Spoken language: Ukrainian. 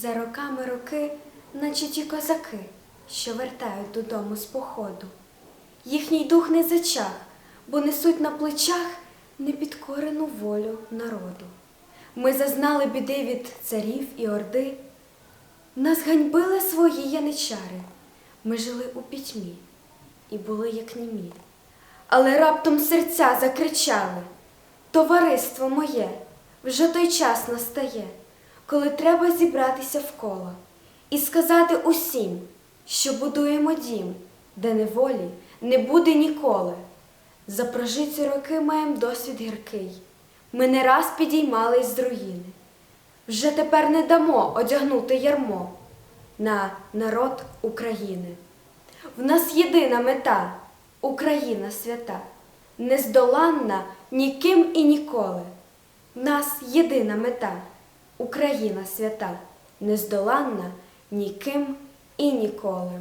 За роками роки, наче ті козаки, що вертають додому з походу. Їхній дух не зачах, бо несуть на плечах непідкорену волю народу. Ми зазнали біди від царів і орди. Нас ганьбили свої яничари. Ми жили у пітьмі і були як німі. Але раптом серця закричали Товариство моє, вже той час настає, коли треба зібратися в коло і сказати усім, що будуємо дім, де неволі не буде ніколи. За прожиті роки маєм досвід гіркий. Ми не раз підіймались з руїни. Вже тепер не дамо одягнути ярмо на народ України. В нас єдина мета Україна свята, нездоланна ніким і ніколи. В нас єдина мета Україна свята, нездоланна ніким і ніколи.